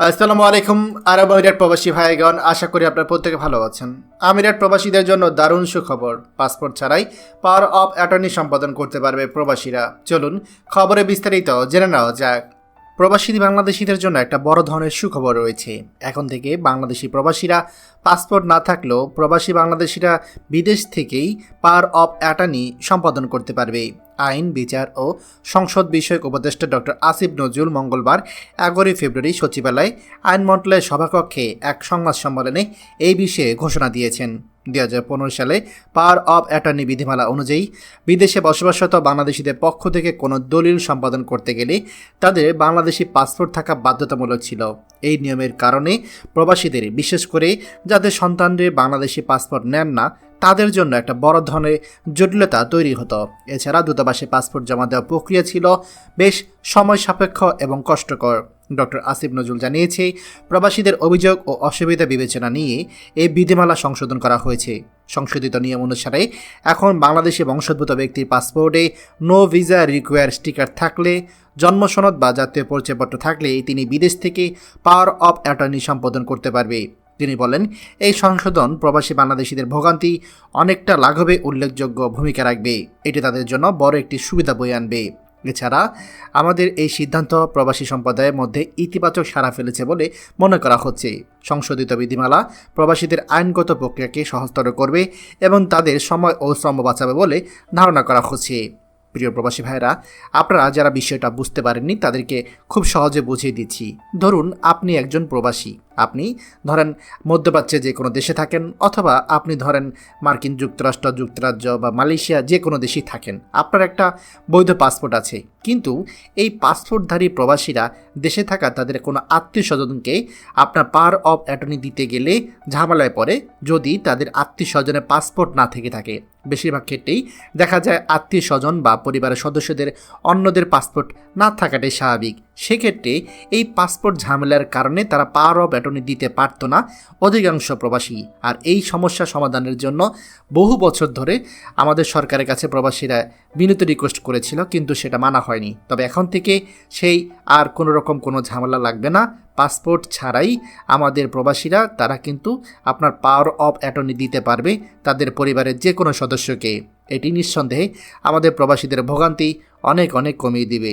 আসসালামু আলাইকুম, আরব আমিরাত প্রবাসী ভাইগণ, আশা করি আপনারা প্রত্যেকে ভালো আছেন। আমিরাত প্রবাসীদের জন্য দারুণ সুখবর। পাসপোর্ট ছাড়াই পাওয়ার অফ অ্যাটর্নি সম্পাদন করতে পারবে প্রবাসীরা। চলুন, খবরে বিস্তারিত জেনে নেওয়া যাক। প্রবাসী বাংলাদেশিদের জন্য একটা বড় ধরনের সুখবর রয়েছে। এখন থেকে বাংলাদেশি প্রবাসীরা পাসপোর্ট না থাকলেও প্রবাসী বাংলাদেশিরা বিদেশ থেকেই পাওয়ার অফ অ্যাটর্নি সম্পাদন করতে পারবে। আইন, বিচার ও সংসদ বিষয়ক উপদেষ্টা ডক্টর আসিফ নজরুল মঙ্গলবার এগারোই ফেব্রুয়ারি সচিবালয় আইন মন্ত্রণালয়ের সভাকক্ষে এক সংবাদ সম্মেলনে এই বিষয়ে ঘোষণা দিয়েছেন। দুই হাজার পনেরো সালে পাওয়ার অব অ্যাটর্নি বিধিমালা অনুযায়ী বিদেশে বসবাসরত বাংলাদেশিদের পক্ষ থেকে কোনো দলিল সম্পাদন করতে গেলে তাদের বাংলাদেশি পাসপোর্ট থাকা বাধ্যতামূলক ছিল। এই নিয়মের কারণে প্রবাসীদের, বিশেষ করে যাদের সন্তানদের বাংলাদেশি পাসপোর্ট নেন না তাদের জন্য একটা বড় ধরনের জটিলতা তৈরি হতো। এছাড়া দূতাবাসে পাসপোর্ট জমা দেওয়ার প্রক্রিয়া ছিল বেশ সময় সাপেক্ষ এবং কষ্টকর। ডক্টর আসিফ নজরুল জানিয়েছে, প্রবাসীদের অভিযোগ ও অসুবিধা বিবেচনা নিয়ে এই বিধিমালা সংশোধন করা হয়েছে। সংশোধিত নিয়ম অনুসারে, এখন বাংলাদেশে বংশোদ্ভূত ব্যক্তির পাসপোর্টে নো ভিসা রিকোয়ার স্টিকার থাকলে জন্মসনদ বা জাতীয় পরিচয়পত্র থাকলে তিনি বিদেশ থেকে পাওয়ার অফ অ্যাটর্নি সম্পাদন করতে পারবে। তিনি বলেন, এই সংশোধন প্রবাসী বাংলাদেশিদের ভোগান্তি অনেকটা লাঘবে উল্লেখযোগ্য ভূমিকা রাখবে। এটি তাদের জন্য বড় একটি সুবিধা বয়ে আনবে। এছাড়া আমাদের এই সিদ্ধান্ত প্রবাসী সম্প্রদায়ের মধ্যে ইতিবাচক সাড়া ফেলেছে বলে মনে করা হচ্ছে। সংশোধিত বিধিমালা প্রবাসীদের আইনগত প্রক্রিয়াকে সহজতর করবে এবং তাদের সময় ও শ্রম বাঁচাবে বলে ধারণা করা হচ্ছে। প্রিয় প্রবাসী ভাইরা আপনারা যারা বিষয়টা বুঝতে পারেননি, তাদেরকে খুব সহজে বুঝিয়ে দিচ্ছি। ধরুন, আপনি একজন প্রবাসী। আপনি ধরেন মধ্যপ্রাচ্যে যে কোনো দেশে থাকেন অথবা আপনি ধরেন মার্কিন যুক্তরাষ্ট্র, যুক্তরাজ্য বা মালয়েশিয়া যে কোনো দেশেই থাকেন, আপনার একটা বৈধ পাসপোর্ট আছে। কিন্তু এই পাসপোর্টধারী প্রবাসীরা দেশে থাকা তাদের কোনো আত্মীয় স্বজনকে আপনার পার অফ অ্যাটর্নি দিতে গেলে ঝামেলায় পড়ে যদি তাদের আত্মীয় স্বজনের পাসপোর্ট না থেকে থাকে। বেশিরভাগ ক্ষেত্রেই দেখা যায় আত্মীয় স্বজন বা পরিবারের সদস্যদের অন্যদের পাসপোর্ট না থাকাটাই স্বাভাবিক। সেক্ষেত্রে এই পাসপোর্ট ঝামেলার কারণে তারা পাওয়ার অফ অ্যাটর্নি দিতে পারত না অধিকাংশ প্রবাসী। আর এই সমস্যা সমাধানের জন্য বহু বছর ধরে আমাদের সরকারের কাছে প্রবাসীরা বিনীত রিকোয়েস্ট করেছিল, কিন্তু সেটা মানা হয়নি। তবে এখন থেকে সেই আর কোনো রকম কোনো ঝামেলা লাগবে না। পাসপোর্ট ছাড়াই আমাদের প্রবাসীরা, তারা কিন্তু আপনার পাওয়ার অফ অ্যাটর্নি দিতে পারবে তাদের পরিবারের যে কোনো সদস্যকে। এটি নিঃসন্দেহে আমাদের প্রবাসীদের ভোগান্তি অনেক অনেক কমিয়ে দিবে।